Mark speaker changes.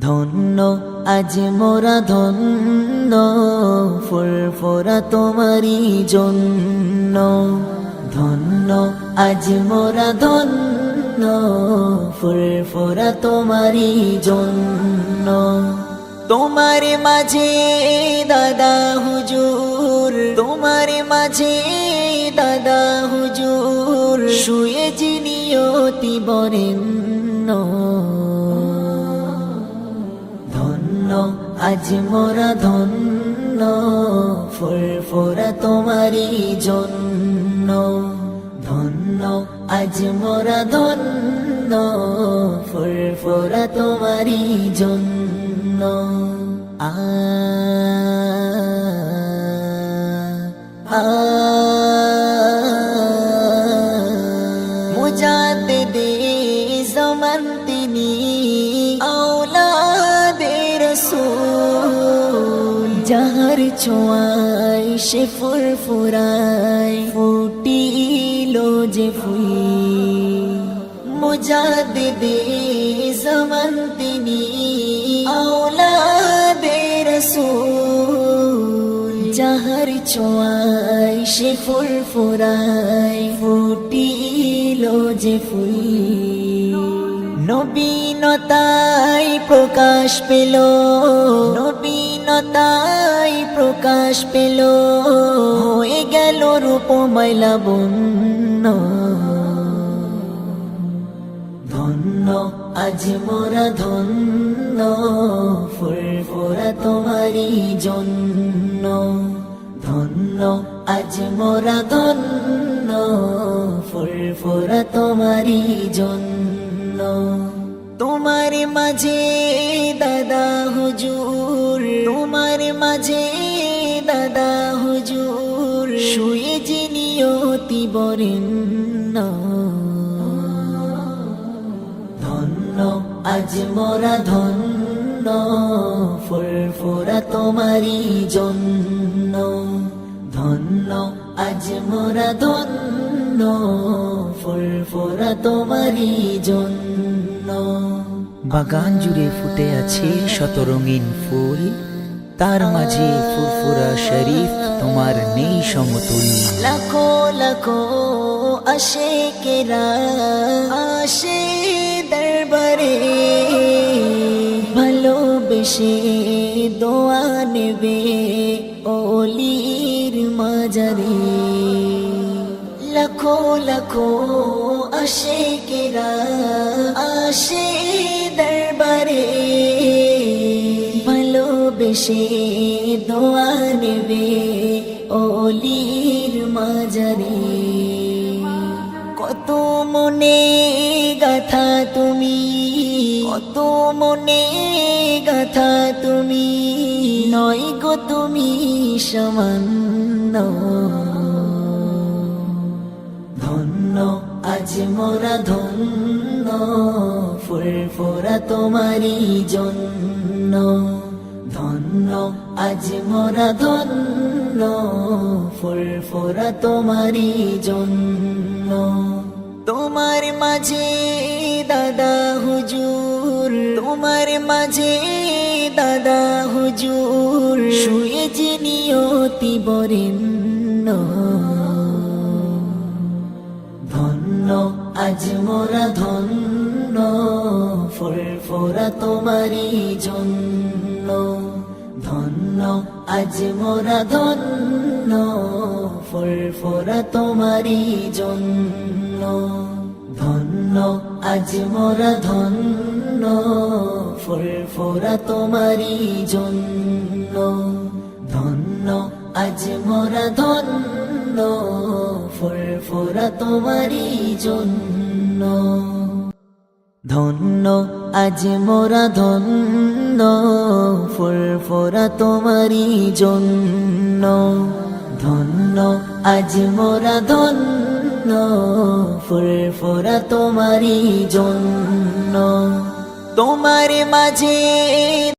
Speaker 1: ধন্য, আজ মোরা ধন্য ফুল ফোরা তোমারই জন্য। ধন্য, আজ মোরা ধন্য ফুল ফোরা তোমারই জন্য। তোমার মাঝে দাদা হুজুর, তোমার মাঝে দাদা হুজুর, শুয়ে জিনিয়তি বরেণ্য। আজ মোরা ধন্য ফুল ফোরা তোমারই জন্য। ধন্য, আজ মোরা ধন্য ফুল ফোরা তোমারই জন্য। আ আ ছোঁয়ায় সে ফুরফুরায় ফুটিল যে ফুল। মুজাদ্দিদে জামান তিনি আওলাদে রসূল। যাহার ছোঁয়ায় সে ফুল ফুরায় ফুটিল যে ফুল। নবীনতাই প্রকাশ পেল। নবীনতাই প্রকাশ পেল, হয়ে গেল রূপময় লাবণ্য ধন্য, আজ মোরা ধন্য ফুল ফোরা তোমারই জন্য। ধন্য, আজ মোরা ধন্য ফুল ফোরা তোমারই জন্য। তোমার মাঝে দাদা হুজুর, তোমার মাঝে হুজুর। শুয়ে জিনিয়তি বরেণ্য। ধন্য আজ মোরা ধন্য ফুল ফোরা তোমারই জন্য। ধন্য আজ মোরা ধন্য ফুল ফোরা তোমারই জন্য।
Speaker 2: বাগান জুড়ে ফুটে আছে শত রঙিন ফুল। তার মাঝে ফুরফুরা শরীফ, তোমার নেই সমতুল
Speaker 1: লাখো লাখো আসে কেরা আসে দরবারে ভালোবেসে দোয়া নেবে ওলির মাজারে। লাখো লাখো আসে কেরা আসে ভালোবেসে দোয়া নেবে ওলির মাজারে কত মনে গাথা তুমি, কত মনে গাথা তুমি, নয় গো তুমি সামান্য। ধন্য, আজ মোরা ধন্য, ফুল ফোরা তোমারই জন্য। ধন্য, আজ মোরা ধন্য ফুল ফোরা তোমারই জন্য। তোমার মাঝে দাদা হুজুর, তোমার মাঝে দাদা হুজুর শুয়ে জিনিয়তি বরেণ্য। ধন্য, আজ মোরা ধন্য ফুল ফোরা তোমারই জন্য। আজ মোরা ধন্য ফুল ফোরা তোমারই জন্য। ধন্য, আজ মোরা ধন্য ফুল ফোরা তোমারই জন্য। ধন্য, আজ মোরা ধন্য ফুল ফোরা তোমারই জন্য। ধন্য, আজ মোরা ধন্য ফুল ফোরা তোমারই জন্য। ধন্য, আজ মোরা ধন্য ফুল ফোরা তোমারই জন্য। তোমার মাঝে